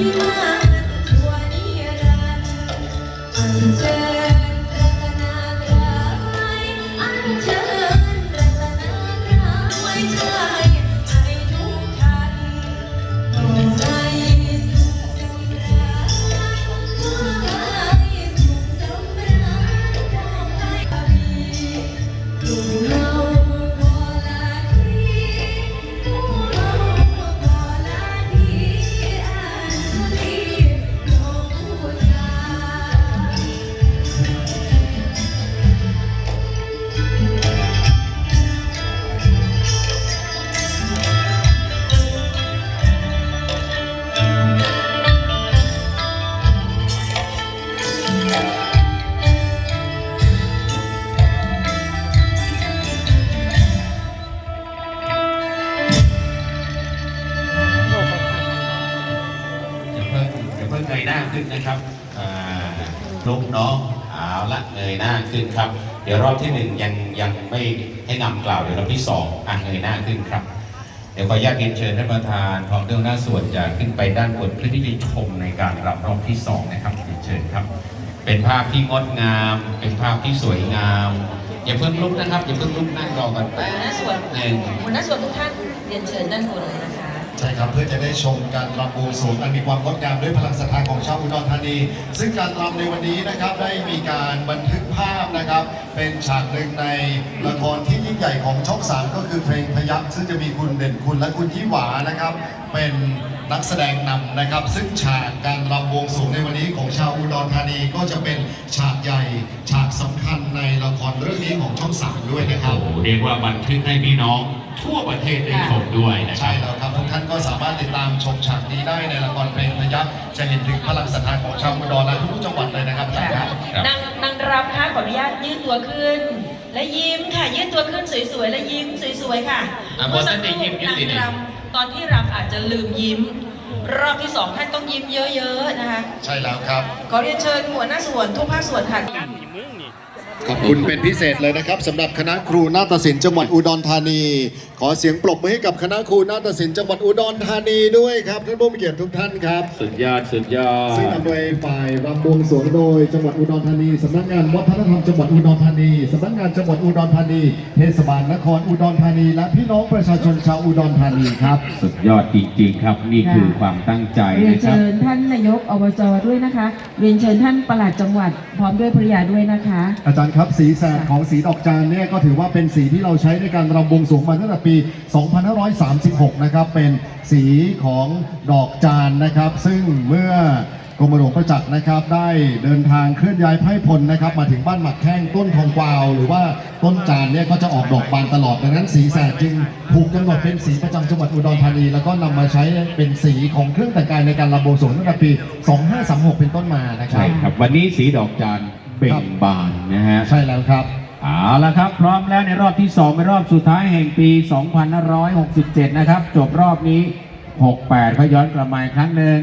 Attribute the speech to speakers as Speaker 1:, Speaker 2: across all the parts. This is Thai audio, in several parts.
Speaker 1: Iman
Speaker 2: ค่อยเงยหน้าขึ้นนะครับลุกน้องเอาละเงยหน้าขึ้นครับ เดี๋ยวรอบที่หนึ่งยังยังไม่ให้นำกล่าวเดี๋ยวรอบที่สองอะเงยหน้าขึ้นครับ เดี๋ยวขออนุญาตเรียนเชิญท่านประธานพร้อมด้วยหน้าส่วนจะขึ้นไปด้านบนเพื่อที่จะชมในการรับรอบที่สองนะครับเรียนเชิญครับ เป็นภาพที่งดงาม เป็นภาพที่สวยงามอย่าเพิ่งลุกนะครับอย่าเพิ่งลุกนั่งรอกันแป๊
Speaker 1: หัวหน้าส่วน
Speaker 2: หนึ่ง
Speaker 1: หน้าส่วนทุกท่านเรียนเชิญด้านบนเลยนะคะ
Speaker 3: ใช่ครับเพื่อจะได้ชมการรำบวงสรวงอันมีความงดงามด้วยพลังศรัทธาของชาวอุดรธานี ซึ่งการรำในวันนี้นะครับได้มีการบันทึกภาพนะครับ เป็นฉากหนึ่งในละครที่ยิ่งใหญ่ของช่องสามก็คือเพลงพยัคฆ์ซึ่งจะมีคุณเด่นคุณและคุณยี่หวานะครับ เป็นนักแสดงนำนะครับ ซึ่งฉากการรำบวงสรวงในวันนี้ของชาวอุดรธานีก็จะเป็นฉากใหญ่ สำคัญในละครเรื่องนี้ของช่องสามด้วยนะครับ
Speaker 2: โอ้โหเรียกว่าบันทึกให้พี่น้องทั่วประเทศได้ชมด้วยนะค
Speaker 3: ใช่
Speaker 2: รับ
Speaker 3: แล้วครับทุกท่านก็สามารถติดตามชมฉากนี้ได้ในละครเพลงพยัคฆ์จะเห็นถึงพลังศรัทธาของชาวอุดรและทุกๆจังหวัดเลยนะครับอาจารย์ครับ
Speaker 2: ครับ
Speaker 1: นางนางรำคะขออนุญาตยืดตัวขึ้น และยิ้มค่ะยืดตัวขึ้นสวยๆและยิ้มสวยๆค่ะ
Speaker 2: อะบอสท่านได้ยิ้มยืด
Speaker 1: นาง
Speaker 2: สิเนี่ย
Speaker 1: รำตอนที่รำอาจจะลืมยิ้ม รอบที่สองท่านต้องยิ้มเยอะๆนะคะ
Speaker 3: ใช่แล้วครับ
Speaker 1: ขอเรียนเชิญหัวหน้าส่วนทุกภาคส่วนค่ะ
Speaker 3: ขอบคุณเป็นพิเศษเลยนะครับสำหรับคณะครูนาฏศิลป์จังหวัดอุดรธานี ขอเสียงปรบมือให้กับคณะครูนาฏศิลป์จังหวัดอุดรธานีด้วยครับท่านผู้มีเกียรติทุกท่านครับ
Speaker 2: สุดยอดสุดยอ
Speaker 3: ซึ่ง
Speaker 2: ด
Speaker 3: นำโดยฝ่ายรำบวงสรวงโดยจังหวัดอุดรธานีสำนักงานวัฒนธรรมจังหวัดอุดรธานีสำนักงานจังหวัดอุดรธานีเทศบาลนครอุดรธานี และพี่น้องประชาชนชาวอุดรธานีครับ
Speaker 2: สุดยอดจริงๆครับ นี่คือความตั้งใจ
Speaker 4: เรียน
Speaker 2: นะครับ
Speaker 4: เชิญท่านนายกอบจด้วยนะคะ เรียนเชิญท่านปลัดจังหวัดพร้อมด้วยภริยาด้วยนะคะ
Speaker 3: อาจารย์ครับ สีแสดของสีดอกจานเนี่ยก็ถือว่าเป็นสีที่เราใช้ในการรำบวงสรวงมาตั้งแต่ปี 2536 นะครับ เป็นสีของดอกจานนะครับ ซึ่งเมื่อกรมหลวงประจักษ์นะครับ ได้เดินทางเคลื่อนย้ายไพร่พลนะครับ มาถึงบ้านหมักแข้งต้นทองกวาว หรือว่าต้นจานเนี่ยก็จะออกดอกบานตลอดดังนั้นสีแสดจึงถูกกำหนดเป็นสีประจำจังหวัดอุดรธานี แล้วก็นำมาใช้เป็นสีของเครื่องแต่งกายในการรำบวงสรวงตั้งแต่ปี 2536 เป็นต้นมานะครั
Speaker 2: ใช่ครับ วันนี้สีดอกจาน เบ่งบานนะฮะ
Speaker 3: ใช่แล้วครับ
Speaker 2: เอาละครับ พร้อมแล้วในรอบที่2เป็นรอบสุดท้ายแห่งปี 2567 นะครับ จบรอบนี้ 68เขาย้อนกลับมาอีกครั้งหนึ่ง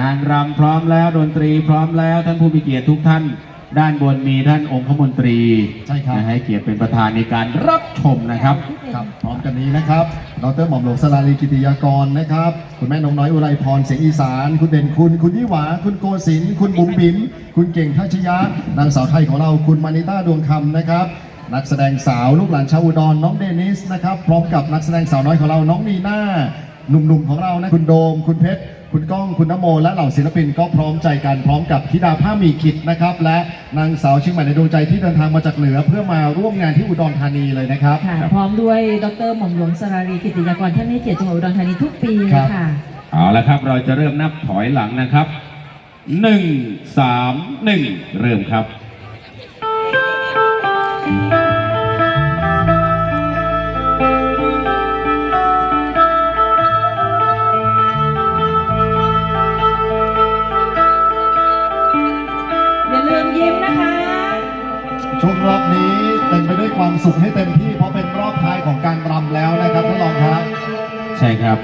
Speaker 2: นางรำพร้อมแล้วดนตรีพร้อมแล้วท่านผู้มีเกียรติทุกท่าน ด้านบนมีท่านองคมนตรี
Speaker 3: ใช่ครับ
Speaker 2: นะให้เกียรติเป็นประธานในการรับชมนะครับ
Speaker 3: ครับพร้อมกันนี้นะครับดรหม่อมหลวงสลาลีกิติยากรนะครับ คุณแม่นงน้อยอุไรพรเสียงอีสาน คุณเด่นคุณ คุณยี่หวา คุณโกศินทร์คุณบุ๋มบิ๋ม คุณเก่งทัชยะนางสาวไทยของเราคุณมานิต้าดวงคำนะครับ นักแสดงสาวลูกหลานชาวอุดรน้องเดนิสนะครับพร้อมกับนักแสดงสาวน้อยของเราน้องนีน่าหนุ่มๆของเรานะคุณโดม คุณเพชรคุณก้องคุณนโม และเหล่าศิลปินก็พร้อมใจกันพร้อมกับธิดาผ้ามีกิจนะครับ และนางสาวเชียงใหม่ในดวงใจที่เดินทางมาจากเหนือเพื่อมาร่วมงานที่อุดรธานีเลยนะครับ
Speaker 4: ค่ะพร้อมด้วยดรหม่อมหลวงสรารีกิติยากรท่านให้เกียรติจังหวัดอุดรธานีทุกปีเลยค่ะ
Speaker 2: เอาละครับ เราจะเริ่มนับถอยหลังนะครับ หนึ่งสามหนึ่งเริ่มครับ
Speaker 4: อย่าลืมยิ้มนะคะ
Speaker 3: ช่วงรอบนี้เต็มไปด้วยความสุขให้เต็มที่เพราะเป็นรอบท้ายของการรำแล้วนะครับท่านรองครับ
Speaker 2: ใช่ครับ